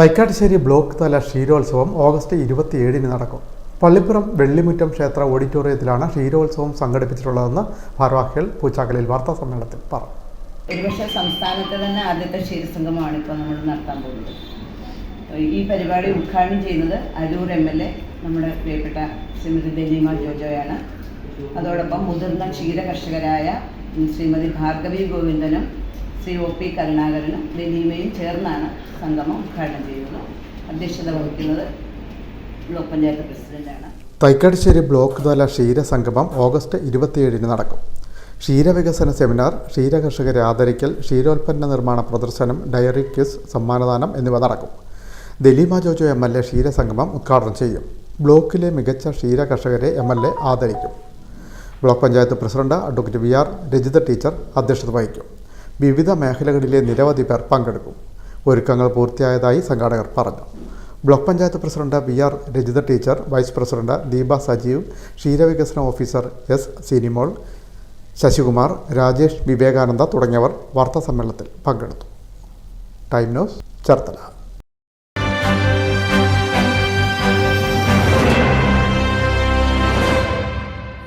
Thaikkattussery block തല ക്ഷീരോത്സവം August ഇരുപത്തിയേഴിന് നടക്കും. പള്ളിപ്പുറം വെള്ളിമുറ്റം ക്ഷേത്ര ഓഡിറ്റോറിയത്തിലാണ് ക്ഷീരോത്സവം സംഘടിപ്പിച്ചിട്ടുള്ളതെന്ന് ഭാരവാഹികൾ പൂച്ചാക്കലിൽ വാർത്താ സമ്മേളനത്തിൽ പറഞ്ഞു. ഒരുപക്ഷെ സംസ്ഥാനത്തെ തന്നെ ആദ്യത്തെ ക്ഷീരസംഗമാണ് ഇപ്പോൾ നമ്മൾ നടത്താൻ പോകുന്നത്. ഈ പരിപാടി ഉദ്ഘാടനം ചെയ്യുന്നത് അരൂർ എം എൽ എ നമ്മുടെ പ്രിയപ്പെട്ട ശ്രീമതി ദലീമ ജോജോയാണ്. അതോടൊപ്പം മുതിർന്ന ക്ഷീര കർഷകരായ ശ്രീമതി ഭാർഗവി ഗോവിന്ദനും ശ്രീ ഒ പി കരുണാകരനും ദലീമയും ചേർന്നാണ് സംഗമം ഉദ്ഘാടനം ചെയ്യുന്നത്. അധ്യക്ഷത വഹിക്കുന്നത് ബ്ലോക്ക് പഞ്ചായത്ത് പ്രസിഡന്റാണ്. തൈക്കാട്ടുശ്ശേരി ബ്ലോക്ക് തല ക്ഷീരസംഗമം ഓഗസ്റ്റ് ഇരുപത്തിയേഴിന് നടക്കും. ക്ഷീരവികസന സെമിനാർ ക്ഷീരകർഷകരെ ആദരിക്കൽ ക്ഷീരോൽപ്പന്ന നിർമ്മാണ പ്രദർശനം ഡയറി ക്വിസ് സമ്മാനദാനം എന്നിവ നടക്കും. Daleema Jojo M L A ക്ഷീരസംഗമം ഉദ്ഘാടനം ചെയ്യും. ബ്ലോക്കിലെ മികച്ച ക്ഷീര കർഷകരെ എം എൽ എ ആദരിക്കും. Block panchayat president advocate V R Rajitha teacher അധ്യക്ഷത വഹിക്കും. വിവിധ മേഖലകളിലെ നിരവധി പേർ പങ്കെടുക്കും. ഒരുക്കങ്ങൾ പൂർത്തിയായതായി സംഘാടകർ പറഞ്ഞു. Block panchayat president V R Rajitha teacher vice president Deepa Sajeev ക്ഷീരവികസന ഓഫീസർ എസ് സിനിമോൾ ശശികുമാർ രാജേഷ് വിവേകാനന്ദ തുടങ്ങിയവർ വാർത്താസമ്മേളനത്തിൽ പങ്കെടുത്തു. Time news Cherthala.